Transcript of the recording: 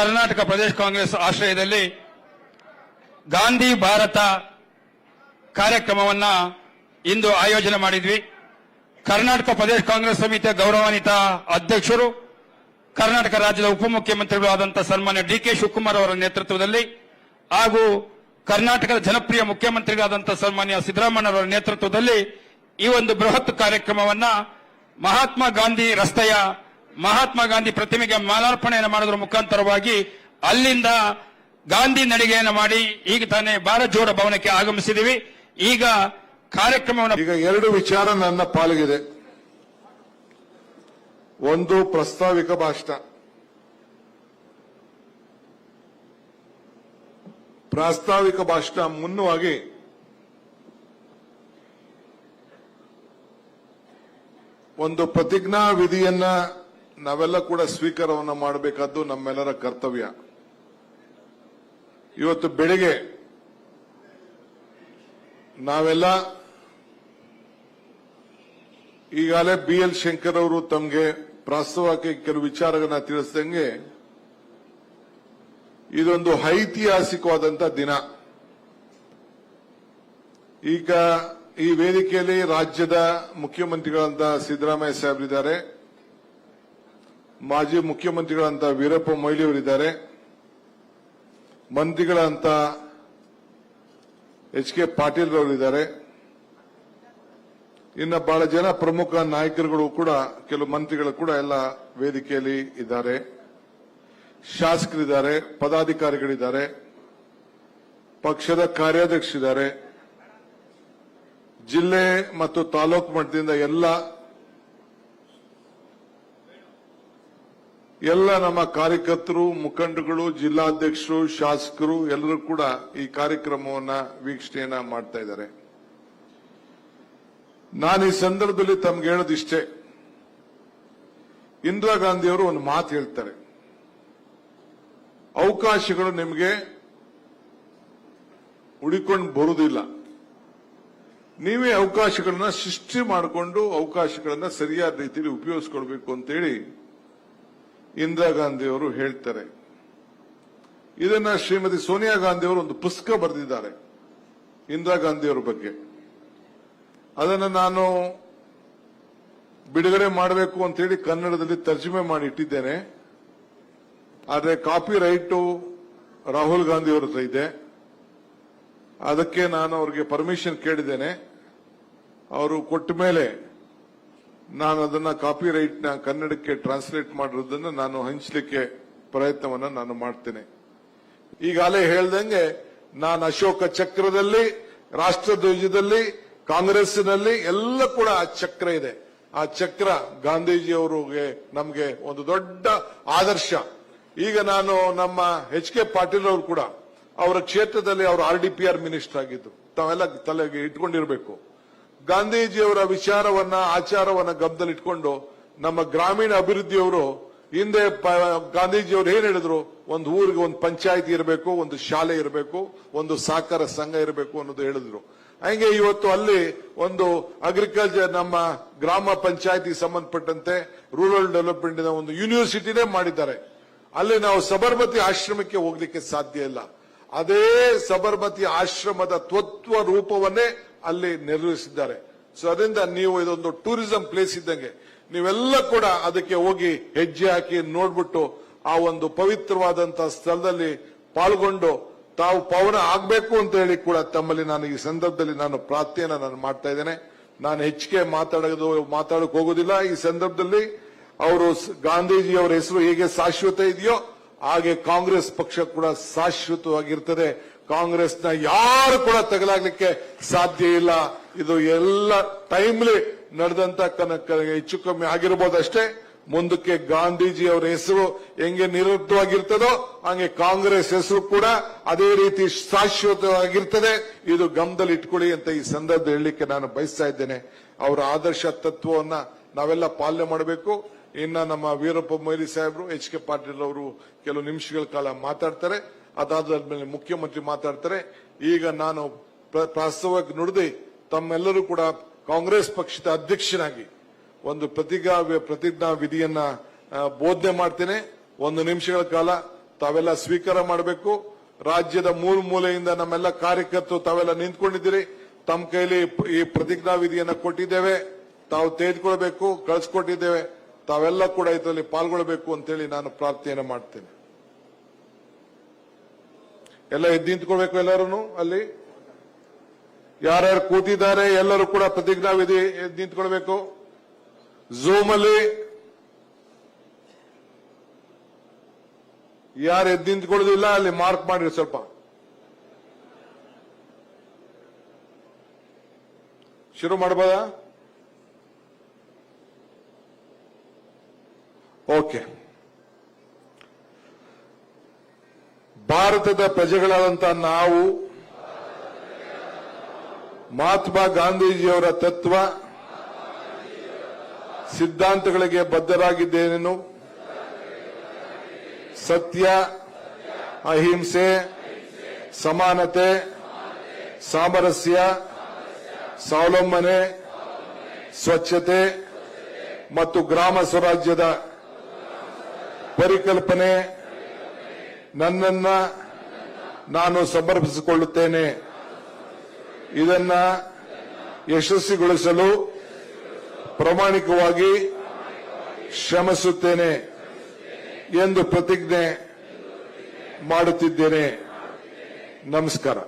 ಕರ್ನಾಟಕ ಪ್ರದೇಶ ಕಾಂಗ್ರೆಸ್ ಆಶ್ರಯದಲ್ಲಿ ಗಾಂಧಿ ಭಾರತ ಕಾರ್ಯಕ್ರಮವನ್ನ ಇಂದು ಆಯೋಜನೆ ಮಾಡಿದ್ವಿ. ಕರ್ನಾಟಕ ಪ್ರದೇಶ ಕಾಂಗ್ರೆಸ್ ಸಮಿತಿಯ ಗೌರವಾನ್ವಿತ ಅಧ್ಯಕ್ಷರು, ಕರ್ನಾಟಕ ರಾಜ್ಯದ ಉಪಮುಖ್ಯಮಂತ್ರಿಗಳು ಆದಂತಹ ಸನ್ಮಾನ್ಯ ಡಿ ಕೆ ಶಿವಕುಮಾರ್ ಅವರ ನೇತೃತ್ವದಲ್ಲಿ ಹಾಗೂ ಕರ್ನಾಟಕದ ಜನಪ್ರಿಯ ಮುಖ್ಯಮಂತ್ರಿಗಳಾದಂತಹ ಸನ್ಮಾನ್ಯ ಸಿದ್ದರಾಮಯ್ಯರವರ ನೇತೃತ್ವದಲ್ಲಿ ಈ ಒಂದು ಬೃಹತ್ ಕಾರ್ಯಕ್ರಮವನ್ನ ಮಹಾತ್ಮ ಗಾಂಧಿ ರಸ್ತೆಯ ಮಹಾತ್ಮ ಗಾಂಧಿ ಪ್ರತಿಮೆಗೆ ಮಾಲಾರ್ಪಣೆಯನ್ನು ಮಾಡೋದ್ರ ಮುಖಾಂತರವಾಗಿ ಅಲ್ಲಿಂದ ಗಾಂಧಿ ನಡಿಗೆಯನ್ನು ಮಾಡಿ ಈಗ ತಾನೇ ಭಾರತ್ ಜೋಡ ಭವನಕ್ಕೆ ಆಗಮಿಸಿದೀವಿ. ಈಗ ಕಾರ್ಯಕ್ರಮವನ್ನು ಈಗ ಎರಡು ವಿಚಾರ ನನ್ನ ಪಾಲಿಗಿದೆ. ಒಂದು ಪ್ರಸ್ತಾವಿಕ ಭಾಷಣ. ಪ್ರಾಸ್ತಾವಿಕ ಭಾಷಣ ಮುನ್ನವಾಗಿ ಒಂದು ಪ್ರತಿಜ್ಞಾ ವಿಧಿಯನ್ನ ನಾವೆಲ್ಲ ಕೂಡ ಸ್ವೀಕಾರವನ್ನ ಮಾಡಬೇಕಾದ್ದು ನಮ್ಮೆಲ್ಲರ ಕರ್ತವ್ಯ. ಇವತ್ತು ಬೆಳಿಗ್ಗೆ ನಾವೆಲ್ಲ ಈಗಾಗಲೇ ಬಿ ಎಲ್ ಶಂಕರ್ ಅವರು ತಮಗೆ ಪ್ರಾಸ್ತವಕ್ಕೆ ಕೆಲವು ವಿಚಾರಗಳನ್ನ ತಿಳಿಸಿದಂಗೆ ಇದೊಂದು ಐತಿಹಾಸಿಕವಾದಂತ ದಿನ. ಈಗ ಈ ವೇದಿಕೆಯಲ್ಲಿ ರಾಜ್ಯದ ಮುಖ್ಯಮಂತ್ರಿಗಳಂತ ಸಿದ್ದರಾಮಯ್ಯ ಸಾಹೇಬರಿದ್ದಾರೆ. ಮಾಜಿ ಮುಖ್ಯಮಂತ್ರಿಗಳಂತ ವೀರಪ್ಪ ಮೊಯ್ಲಿ ಅವರಿದ್ದಾರೆ. ಮಂತ್ರಿಗಳಂತ ಎಚ್ ಕೆ ಪಾಟೀಲ್ ಅವರಿದ್ದಾರೆ. ಇನ್ನು ಬಹಳ ಜನ ಪ್ರಮುಖ ನಾಯಕರುಗಳು ಕೂಡ, ಕೆಲವು ಮಂತ್ರಿಗಳು ಕೂಡ ಎಲ್ಲ ವೇದಿಕೆಯಲ್ಲಿ ಇದ್ದಾರೆ. ಶಾಸಕರಿದ್ದಾರೆ, ಪದಾಧಿಕಾರಿಗಳಿದ್ದಾರೆ, ಪಕ್ಷದ ಕಾರ್ಯಾಧ್ಯಕ್ಷರಿದ್ದಾರೆ. ಜಿಲ್ಲೆ ಮತ್ತು ತಾಲೂಕು ಮಟ್ಟದಿಂದ ಎಲ್ಲ ಎಲ್ಲ ನಮ್ಮ ಕಾರ್ಯಕರ್ತರು ಮುಖಂಡಗಳು ಜಿಲ್ಲಾಧ್ಯಕ್ಷರು, ಶಾಸಕರು, ಎಲ್ಲರೂ ಕೂಡ ಈ ಕಾರ್ಯಕ್ರಮವನ್ನ ವೀಕ್ಷಣೆಯನ್ನ ಮಾಡ್ತಾ ಇದ್ದಾರೆ. ನಾನು ಈ ಸಂದರ್ಭದಲ್ಲಿ ತಮ್ಗೆ ಹೇಳೋದಿಷ್ಟೇ ಇಂದಿರಾ ಗಾಂಧಿಯವರು ಒಂದು ಮಾತು ಹೇಳ್ತಾರೆ. ಅವಕಾಶಗಳು ನಿಮಗೆ ಹುಡಿಕೊಂಡು ಬರುವುದಿಲ್ಲ. ನೀವೇ ಅವಕಾಶಗಳನ್ನ ಸೃಷ್ಟಿ ಮಾಡಿಕೊಂಡು ಅವಕಾಶಗಳನ್ನ ಸರಿಯಾದ ರೀತಿಯಲ್ಲಿ ಉಪಯೋಗಿಸ್ಕೊಳ್ಬೇಕು ಅಂತೇಳಿ ಇಂದಿರಾ ಗಾಂಧಿಯವರು ಹೇಳ್ತಾರೆ. ಇದನ್ನ ಶ್ರೀಮತಿ ಸೋನಿಯಾ ಗಾಂಧಿ ಅವರು ಒಂದು ಪುಸ್ತಕ ಬರೆದಿದ್ದಾರೆ, ಇಂದಿರಾ ಗಾಂಧಿಯವರ ಬಗ್ಗೆ. ಅದನ್ನು ನಾನು ಬಿಡುಗಡೆ ಮಾಡಬೇಕು ಅಂತೇಳಿ ಕನ್ನಡದಲ್ಲಿ ತರ್ಜುಮೆ ಮಾಡಿ ಇಟ್ಟಿದ್ದೇನೆ. ಆದರೆ ಕಾಪಿ ರೈಟು ರಾಹುಲ್ ಗಾಂಧಿ ಅವರ ಇದೆ. ಅದಕ್ಕೆ ನಾನು ಅವ್ರಿಗೆ ಪರ್ಮಿಷನ್ ಕೇಳಿದ್ದೇನೆ. ಅವರು ಕೊಟ್ಟ ಮೇಲೆ ನಾನು ಅದನ್ನ ಕಾಪಿ ರೈಟ್ ಕನ್ನಡಕ್ಕೆ ಟ್ರಾನ್ಸ್ಲೇಟ್ ಮಾಡಿರೋದನ್ನ ನಾನು ಹಂಚಲಿಕ್ಕೆ ಪ್ರಯತ್ನವನ್ನ ನಾನು ಮಾಡ್ತೇನೆ. ಈಗಾಗಲೇ ಹೇಳ್ದಂಗೆ, ನಾನು ಅಶೋಕ ಚಕ್ರದಲ್ಲಿ, ರಾಷ್ಟ್ರಧ್ವಜದಲ್ಲಿ ಕಾಂಗ್ರೆಸ್ನಲ್ಲಿ ಎಲ್ಲ ಕೂಡ ಆ ಚಕ್ರ ಇದೆ. ಆ ಚಕ್ರ ಗಾಂಧೀಜಿಯವರಿಗೆ ನಮಗೆ ಒಂದು ದೊಡ್ಡ ಆದರ್ಶ. ಈಗ ನಾನು ನಮ್ಮ ಎಚ್ ಕೆ ಪಾಟೀಲ್ ಅವರು ಕೂಡ, ಅವರ ಕ್ಷೇತ್ರದಲ್ಲಿ ಅವರು R D P R minister ಆಗಿದ್ದು ತಾವೆಲ್ಲ ತಲೆಗೆ ಇಟ್ಕೊಂಡಿರಬೇಕು. ಗಾಂಧೀಜಿಯವರ ವಿಚಾರವನ್ನ, ಆಚಾರವನ್ನ ಗಮನದಲ್ಲಿಟ್ಕೊಂಡು ನಮ್ಮ ಗ್ರಾಮೀಣ ಅಭಿವೃದ್ಧಿಯವರು ಹಿಂದೆ ಗಾಂಧೀಜಿಯವರು ಏನ್ ಹೇಳಿದ್ರು? ಒಂದು ಊರಿಗೆ ಒಂದು ಪಂಚಾಯಿತಿ ಇರಬೇಕು, ಒಂದು ಶಾಲೆ ಇರಬೇಕು, ಒಂದು ಸಹಕಾರ ಸಂಘ ಇರಬೇಕು ಅನ್ನೋದು ಹೇಳಿದ್ರು. ಹಂಗೆ ಇವತ್ತು ಅಲ್ಲಿ ಒಂದು ಅಗ್ರಿಕಲ್ಚರ್ ನಮ್ಮ ಗ್ರಾಮ ಪಂಚಾಯಿತಿ ಸಂಬಂಧಪಟ್ಟಂತೆ ರೂರಲ್ ಡೆವಲಪ್ಮೆಂಟ್ ಒಂದು ಯೂನಿವರ್ಸಿಟಿನೇ ಮಾಡಿದ್ದಾರೆ. ಅಲ್ಲಿ ನಾವು ಸಬರ್ಮತಿ ಆಶ್ರಮಕ್ಕೆ ಹೋಗ್ಲಿಕ್ಕೆ ಸಾಧ್ಯ ಇಲ್ಲ. ಅದೇ ಸಬರ್ಮತಿ ಆಶ್ರಮದ ತತ್ವ ರೂಪವನ್ನೇ ಅಲ್ಲಿ ನಿರ್ವಹಿಸಿದ್ದಾರೆ. ಸೊ ಅದರಿಂದ ನೀವು ಇದೊಂದು ಟೂರಿಸಂ ಪ್ಲೇಸ್ ಇದ್ದಂಗೆ. ನೀವೆಲ್ಲ ಕೂಡ ಅದಕ್ಕೆ ಹೋಗಿ ಹೆಜ್ಜೆ ಹಾಕಿ ನೋಡ್ಬಿಟ್ಟು ಆ ಒಂದು ಪವಿತ್ರವಾದಂತ ಸ್ಥಳದಲ್ಲಿ ಪಾಲ್ಗೊಂಡು ತಾವು ಪವನ ಆಗ್ಬೇಕು ಅಂತ ಹೇಳಿ ಕೂಡ ತಮ್ಮಲ್ಲಿ ನಾನು ಈ ಸಂದರ್ಭದಲ್ಲಿ ನಾನು ಪ್ರಾರ್ಥನೆಯನ್ನು ನಾನು ಮಾಡ್ತಾ ಇದ್ದೇನೆ. ನಾನು ಹೆಚ್ಚಿಗೆ ಮಾತಾಡೋದು, ಮಾತಾಡಕ್ ಹೋಗೋದಿಲ್ಲ. ಈ ಸಂದರ್ಭದಲ್ಲಿ ಅವರು ಗಾಂಧೀಜಿಯವರ ಹೆಸರು ಹೇಗೆ ಶಾಶ್ವತ ಇದೆಯೋ ಹಾಗೆ ಕಾಂಗ್ರೆಸ್ ಪಕ್ಷ ಕೂಡ ಶಾಶ್ವತವಾಗಿರ್ತದೆ. ಕಾಂಗ್ರೆಸ್ನ ಯಾರು ಕೂಡ ತಗಲಾಗ್ಲಿಕ್ಕೆ ಸಾಧ್ಯ ಇಲ್ಲ. ಇದು ಎಲ್ಲ ಟೈಮ್ಲಿ ನಡೆದಂತ ಕನ- ಕ- ಹೆಚ್ಚು ಕಮ್ಮಿ ಆಗಿರ್ಬೋದಷ್ಟೇ ಮುಂದಕ್ಕೆ ಗಾಂಧೀಜಿ ಅವರ ಹೆಸರು ಹೆಂಗೆ ನಿರುದ್ಧವಾಗಿರ್ತದೋ ಹಂಗೆ ಕಾಂಗ್ರೆಸ್ ಹೆಸರು ಕೂಡ ಅದೇ ರೀತಿ ಶಾಶ್ವತವಾಗಿರ್ತದೆ. ಇದು ಗಮನದಲ್ಲಿ ಇಟ್ಕೊಳ್ಳಿ ಅಂತ ಈ ಸಂದರ್ಭ ಹೇಳಲಿಕ್ಕೆ ನಾನು ಬಯಸ್ತಾ ಇದ್ದೇನೆ. ಅವರ ಆದರ್ಶ ತತ್ವವನ್ನ ನಾವೆಲ್ಲ ಪಾಲನೆ ಮಾಡಬೇಕು. ಇನ್ನ ನಮ್ಮ ವೀರಪ್ಪ ಮೊಯ್ಲಿ ಸಾಹೇಬರು, ಎಚ್ ಕೆ ಪಾಟೀಲ್ ಅವರು ಕೆಲವು ನಿಮಿಷಗಳ ಕಾಲ ಮಾತಾಡ್ತಾರೆ. ಅದಾದ್ಮೇಲೆ ಮುಖ್ಯಮಂತ್ರಿ ಮಾತಾಡ್ತಾರೆ, ಈಗ ನಾನು ಪ್ರಾಸ್ತವಾಗಿ ನುಡಿದು, ತಮ್ಮೆಲ್ಲರೂ ಕೂಡ ಕಾಂಗ್ರೆಸ್ ಪಕ್ಷದ ಅಧ್ಯಕ್ಷನಾಗಿ ಒಂದು ಪ್ರತಿಜ್ಞಾ ಪ್ರತಿಜ್ಞಾ ವಿಧಿಯನ್ನ ಬೋಧನೆ ಮಾಡ್ತೇನೆ. ಒಂದು ನಿಮಿಷಗಳ ಕಾಲ ತಾವೆಲ್ಲ ಸ್ವೀಕಾರ ಮಾಡಬೇಕು. ರಾಜ್ಯದ ಮೂಲ ಮೂಲೆಯಿಂದ ನಮ್ಮೆಲ್ಲ ಕಾರ್ಯಕರ್ತರು ತಾವೆಲ್ಲ ನಿಂತ್ಕೊಂಡಿದ್ದೀರಿ. ತಮ್ಮ ಕೈಲಿ ಈ ಪ್ರತಿಜ್ಞಾ ವಿಧಿಯನ್ನ ಕೊಟ್ಟಿದ್ದೇವೆ. ತಾವು ತೆಗೆದುಕೊಳ್ಬೇಕು, ಕಳಿಸ್ಕೊಟ್ಟಿದ್ದೇವೆ. ತಾವೆಲ್ಲ ಕೂಡ ಇದರಲ್ಲಿ ಪಾಲ್ಗೊಳ್ಬೇಕು ಅಂತೇಳಿ ನಾನು ಪ್ರಾರ್ಥನೆಯನ್ನು ಮಾಡ್ತೇನೆ. ಎಲ್ಲ ಎದ್ದು ನಿಂತ್ಕೊಳ್ಬೇಕು ಎಲ್ಲರೂ ಅಲ್ಲಿ? ಯಾರ್ಯಾರು ಕೂತಿದ್ದಾರೆ, ಎಲ್ಲರೂ ಕೂಡ ಪ್ರತಿಜ್ಞಾ ವಿಧಿ ಎದ್ದು ನಿಂತ್ಕೊಳ್ಬೇಕು. ಝೂಮ್ ಅಲ್ಲಿ ಯಾರು ಎದ್ದು ನಿಂತ್ಕೊಳ್ಳೋದಿಲ್ಲ, ಅಲ್ಲಿ ಮಾರ್ಕ್ ಮಾಡಿರಿ ಸ್ವಲ್ಪ. ಶುರು ಮಾಡ್ಬೋದಾ? ಓಕೆ ಭಾರತದ ಪ್ರಜೆಗಳಾದಂಥ ನಾವು, ಮಹಾತ್ಮ ಗಾಂಧೀಜಿಯವರ ತತ್ವ, ಸಿದ್ಧಾಂತಗಳಿಗೆ ಬದ್ಧರಾಗಿದ್ದೇನೆ ಸತ್ಯ, ಅಹಿಂಸೆ, ಸಮಾನತೆ, ಸಾಮರಸ್ಯ, ಸ್ವಾವಲಂಬನೆ, ಸ್ವಚ್ಛತೆ ಮತ್ತು ಗ್ರಾಮ ಸ್ವರಾಜ್ಯದ ಪರಿಕಲ್ಪನೆ ನನ್ನನ್ನ ನಾನು ಸಮರ್ಪಿಸಿಕೊಳ್ಳುತ್ತೇನೆ. ಇದನ್ನ ಯಶಸ್ವಿಗೊಳಿಸಲು ಪ್ರಾಮಾಣಿಕವಾಗಿ ಶ್ರಮಿಸುತ್ತೇನೆ ಎಂದು ಪ್ರತಿಜ್ಞೆ ಮಾಡುತ್ತಿದ್ದೇನೆ. ನಮಸ್ಕಾರ.